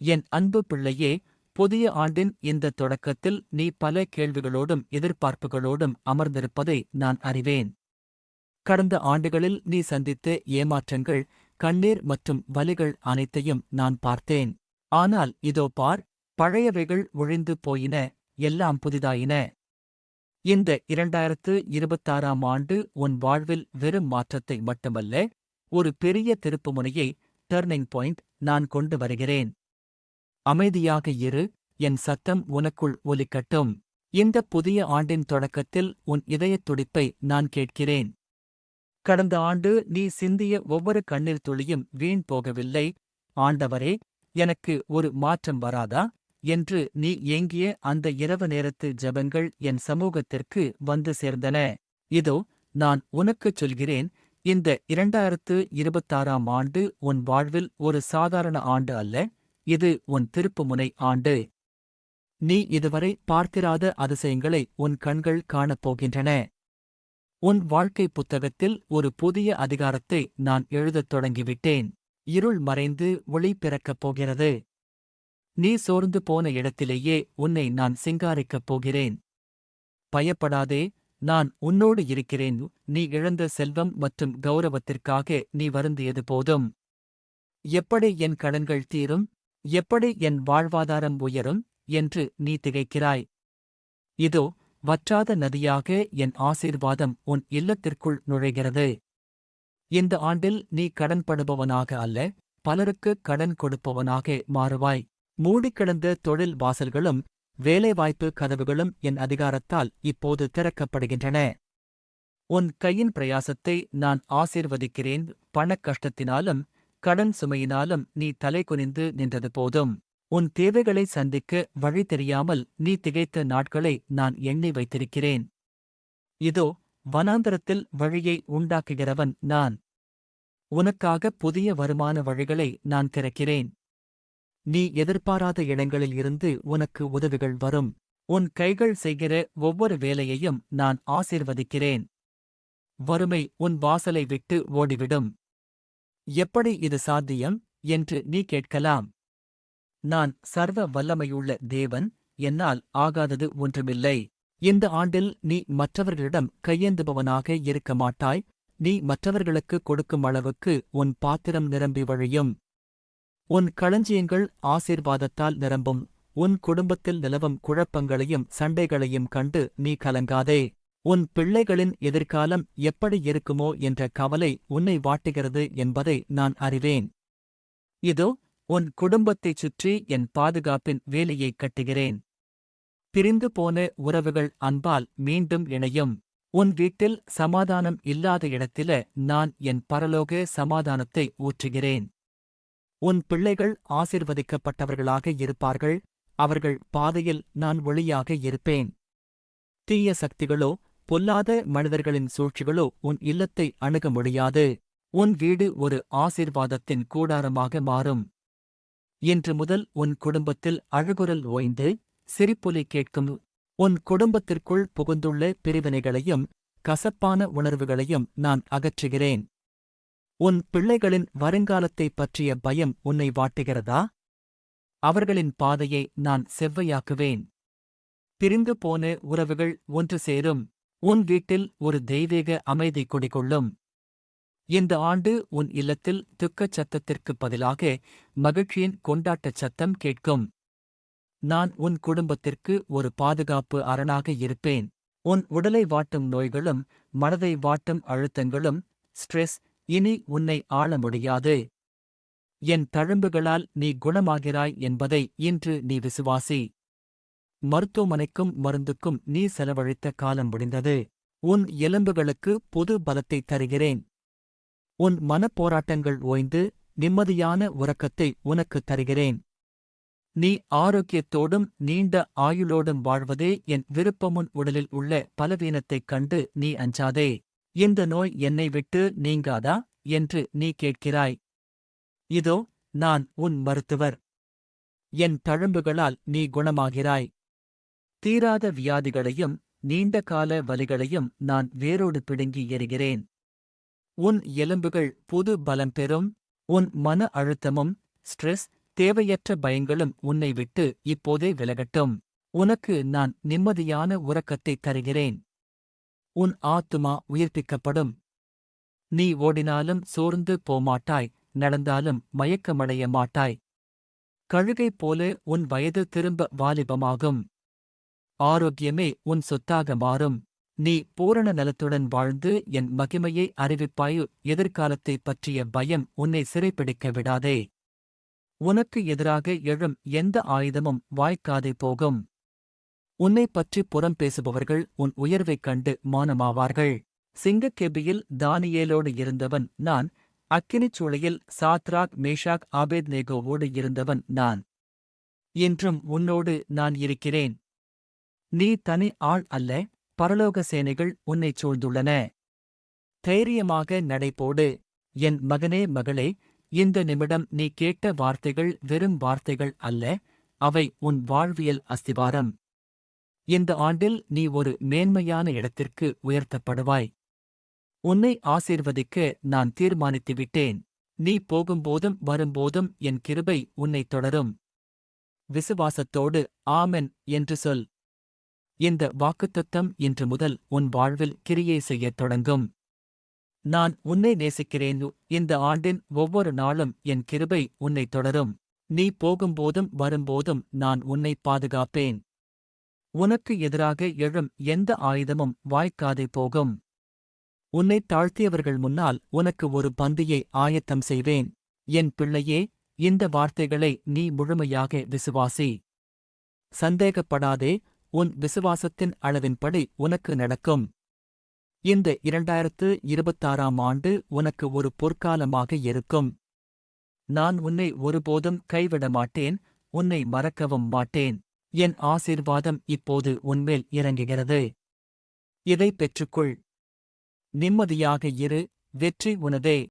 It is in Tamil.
என் அன்பு பிள்ளையே புதிய ஆண்டின் இந்த தொடக்கத்தில் நீ பல கேள்விகளோடும் எதிர்பார்ப்புகளோடும் அமர்ந்திருப்பதை நான் அறிவேன். கடந்த ஆண்டுகளில் நீ சந்தித்த ஏமாற்றங்கள் கண்ணீர் மற்றும் வலிகள் அனைத்தையும் நான் பார்த்தேன். ஆனால் இதோ பார் பழையவைகள் ஒழிந்து போயின எல்லாம் புதிதாயின. இந்த இரண்டாயிரத்து இருபத்தாறாம் ஆண்டு உன் வாழ்வில் வெறும் மாற்றத்தை மட்டுமல்ல ஒரு பெரிய திருப்புமுனையை டர்னிங் பாயிண்ட் நான் கொண்டு வருகிறேன். அமைதியாக இரு என் சத்தம் உனக்குள் ஒலிக்கட்டும். இந்த புதிய ஆண்டின் தொடக்கத்தில் உன் இதயத் துடிப்பை நான் கேட்கிறேன். கடந்த ஆண்டு நீ சிந்திய ஒவ்வொரு கண்ணீர் துளியும் வீண் போகவில்லை. ஆண்டவரே எனக்கு ஒரு மாற்றம் வராதா? என்று நீ ஏங்கிய அந்த இரவு நேரத்து ஜெபங்கள் என் சமூகத்திற்கு வந்து சேர்ந்தன. இதோ நான் உனக்குச் சொல்கிறேன் இந்த இரண்டாயிரத்து இருபத்தாறாம் ஆண்டு உன் வாழ்வில் ஒரு சாதாரண ஆண்டு அல்ல. இது உன் திருப்புமுனை ஆண்டு. நீ இதுவரை பார்த்திராத அதிசயங்களை உன் கண்கள் காணப் போகின்றன உன் வாழ்க்கை புத்தகத்தில் ஒரு புதிய அதிகாரத்தை நான் எழுதத் தொடங்கிவிட்டேன். இருள் மறைந்து ஒளி பிறக்கப் போகிறது. நீ சோர்ந்து போன இடத்திலேயே உன்னை நான் சிங்காரிக்கப் போகிறேன். பயப்படாதே நான் உன்னோடு இருக்கிறேன். நீ இழந்த செல்வம் மற்றும் கௌரவத்திற்காக நீ வருந்தியது போதும். எப்படி என் கடன்கள் தீரும்? எப்படி என் வாழ்வாதாரம் உயரும் என்று நீ திகைக்கிறாய்? இதோ வற்றாத நதியாக என் ஆசீர்வாதம் உன் இல்லத்திற்குள் நுழைகிறது. இந்த ஆண்டில் நீ கடன்படுபவனாக அல்ல பலருக்கு கடன் கொடுப்பவனாக மாறுவாய். மூடிக்கிடந்த தொழில் வாசல்களும் வேலைவாய்ப்பு கதவுகளும் என் அதிகாரத்தால் இப்போது திறக்கப்படுகின்றன. உன் கையின் பிரயாசத்தை நான் ஆசீர்வதிக்கிறேன் பணக் கஷ்டத்தினாலும் கடன் சுமையினாலும் நீ தலை குனிந்து நின்றது போதும். உன் தேவைகளை சந்திக்க வழி தெரியாமல் நீ திகைத்த நாட்களை நான் எண்ணி வைத்திருக்கிறேன். இதோ வனாந்தரத்தில் வழியை உண்டாக்குகிறவன் நான். உனக்காக புதிய வருமான வழிகளை நான் திறக்கிறேன். நீ எதிர்பாராத இடங்களில் இருந்து உனக்கு உதவிகள் வரும். உன் கைகள் செய்கிற ஒவ்வொரு வேலையையும் நான் ஆசீர்வதிக்கிறேன். வறுமை உன் வாசலை விட்டு ஓடிவிடும். எப்படி இது சாத்தியம் என்று நீ கேட்கலாம். நான் சர்வ வல்லமையுள்ள தேவன் என்னால் ஆகாதது ஒன்றுமில்லை. இந்த ஆண்டில் நீ மற்றவர்களிடம் கையேந்துபவனாக இருக்க மாட்டாய். நீ மற்றவர்களுக்கு கொடுக்கும் அளவுக்கு உன் பாத்திரம் நிரம்பி வழியும். உன் களஞ்சியங்கள் ஆசீர்வாதத்தால் நிரம்பும். உன் குடும்பத்தில் நிலவும் குழப்பங்களையும் சண்டைகளையும் கண்டு நீ கலங்காதே. உன் பிள்ளைகளின் எதிர்காலம் எப்படி இருக்குமோ என்ற கவலை உன்னை வாட்டுகிறது என்பதை நான் அறிவேன். இதோ உன் குடும்பத்தைச் சுற்றி என் பாதுகாப்பின் வேலையைக் கட்டுகிறேன். பிரிந்து போன உறவுகள் அன்பால் மீண்டும் இணையும். உன் வீட்டில் சமாதானம் இல்லாத இடத்தில நான் என் பரலோக சமாதானத்தை ஊற்றுகிறேன். உன் பிள்ளைகள் ஆசிர்வதிக்கப்பட்டவர்களாக இருப்பார்கள். அவர்கள் பாதையில் நான் ஒளியாக இருப்பேன். தீய சக்திகளோ பொல்லாத மனிதர்களின் சூழ்ச்சிகளோ உன் இல்லத்தை அணுக முடியாது. உன் வீடு ஒரு ஆசீர்வாதத்தின் கூடாரமாக மாறும். இன்று முதல் உன் குடும்பத்தில் அழகுரல் ஓய்ந்து சிரிப்பொலி கேட்கும். உன் குடும்பத்திற்குள் புகுந்துள்ள பிரிவினைகளையும் கசப்பான உணர்வுகளையும் நான் அகற்றுகிறேன். உன் பிள்ளைகளின் வருங்காலத்தைப் பற்றிய பயம் உன்னை வாட்டுகிறதா? அவர்களின் பாதையை நான் செவ்வையாக்குவேன். பிரிந்து போன உறவுகள் ஒன்று சேரும். உன் வீட்டில் ஒரு தெய்வீக அமைதி குடிகொள்ளும். இந்த ஆண்டு உன் இல்லத்தில் துக்கச் சத்தத்திற்குப் பதிலாக மகிழ்ச்சியின் கொண்டாட்டச் சத்தம் கேட்கும். நான் உன் குடும்பத்திற்கு ஒரு பாதுகாப்பு அரணாக இருப்பேன். உன் உடலை வாட்டும் நோய்களும் மனதை வாட்டும் அழுத்தங்களும் ஸ்ட்ரெஸ் இனி உன்னை ஆள முடியாது. என் தழும்புகளால் நீ குணமாகிறாய் என்பதை இன்று நீ விசுவாசி. மருத்துவமனைக்கும் மருந்துக்கும் நீ செலவழித்த காலம் முடிந்தது. உன் எலும்புகளுக்கு புது பலத்தை தருகிறேன். உன் மனப்போராட்டங்கள் ஓய்ந்து நிம்மதியான உறக்கத்தை உனக்குத் தருகிறேன். நீ ஆரோக்கியத்தோடும் நீண்ட ஆயுளோடும் வாழ்வதே என் விருப்பமுன் உடலில் உள்ள பலவீனத்தைக் கண்டு நீ அஞ்சாதே. இந்த நோய் என்னை விட்டு நீங்காதா? என்று நீ கேட்கிறாய். இதோ நான் உன் மருத்துவர். என் தழும்புகளால் நீ குணமாகிறாய். தீராத வியாதிகளையும் நீண்ட கால வலிகளையும் நான் வேரோடு பிடுங்கி எறிகிறேன். உன் எலும்புகள் புது பலம் பெறும் உன் மன அழுத்தமும் ஸ்ட்ரெஸ் தேவையற்ற பயங்களும் உன்னை விட்டு இப்போதே விலகட்டும். உனக்கு நான் நிம்மதியான உறக்கத்தை தருகிறேன். உன் ஆத்துமா உயிர்ப்பிக்கப்படும். நீ ஓடினாலும் சோர்ந்து போமாட்டாய் நடந்தாலும் மயக்கமடைய மாட்டாய். கழுகை போல உன் வயது திரும்ப வாலிபமாகும். ஆரோக்கியமே உன் சொத்தாக மாறும். நீ பூரண நலத்துடன் வாழ்ந்து என் மகிமையை அறிவிப்பாயு? எதிர்காலத்தைப் பற்றிய பயம் உன்னை சிறைப்பிடிக்க விடாதே. உனக்கு எதிராக எழும் எந்த ஆயுதமும் வாய்க்காதே போகும். உன்னை பற்றி புறம் பேசுபவர்கள் உன் உயர்வைக் கண்டு மானமாவார்கள். சிங்கக்கெபியில் தானியேலோடு இருந்தவன் நான் அக்கினிச் சூளையில் சாத்ராக் மேஷாக் ஆபேத் நேகோவோடு இருந்தவன் நான். என்றும் உன்னோடு நான் இருக்கிறேன். நீ தனி ஆள் அல்ல பரலோக சேனைகள் உன்னைச் சூழ்ந்துள்ளன. தைரியமாக நடைபோடு என் மகனே மகளே இந்த நிமிடம் நீ கேட்ட வார்த்தைகள் வெறும் வார்த்தைகள் அல்ல அவை உன் வாழ்வியல் அஸ்திவாரம். இந்த ஆண்டில் நீ ஒரு மேன்மையான இடத்திற்கு உயர்த்தப்படுவாய். உன்னை ஆசீர்வதிக்க நான் தீர்மானித்து விட்டேன். நீ போகும்போதும் வரும்போதும் என் கிருபை உன்னைத் தொடரும். விசுவாசத்தோடு ஆமென் என்று சொல். இந்த வாக்குத்தத்தம் இன்று முதல் உன் வாழ்வில் கிரியை செய்யத் தொடங்கும். நான் உன்னை நேசிக்கிறேன். இந்த ஆண்டின் ஒவ்வொரு நாளும் என் கிருபை உன்னைத் தொடரும். நீ போகும்போதும் வரும்போதும் நான் உன்னை பாதுகாப்பேன். உனக்கு எதிராக எழும் எந்த ஆயுதமும் வாய்க்காதே போகும். உன்னைத் தாழ்த்தியவர்கள் முன்னால் உனக்கு ஒரு பந்தியை ஆயத்தம் செய்வேன். என் பிள்ளையே இந்த வார்த்தைகளை நீ முழுமையாக விசுவாசி. சந்தேகப்படாதே உன் விசுவாசத்தின் அளவின்படி உனக்கு நடக்கும். இந்த இரண்டாயிரத்து இருபத்தாறாம் ஆண்டு உனக்கு ஒரு பொற்காலமாக இருக்கும். நான் உன்னை ஒருபோதும் கைவிட மாட்டேன் உன்னை மறக்கவும் மாட்டேன். என் ஆசீர்வாதம் இப்போது உன்மேல் இறங்குகிறது. இதை பெற்றுக்கொள். நிம்மதியாக இரு வெற்றி உனதே.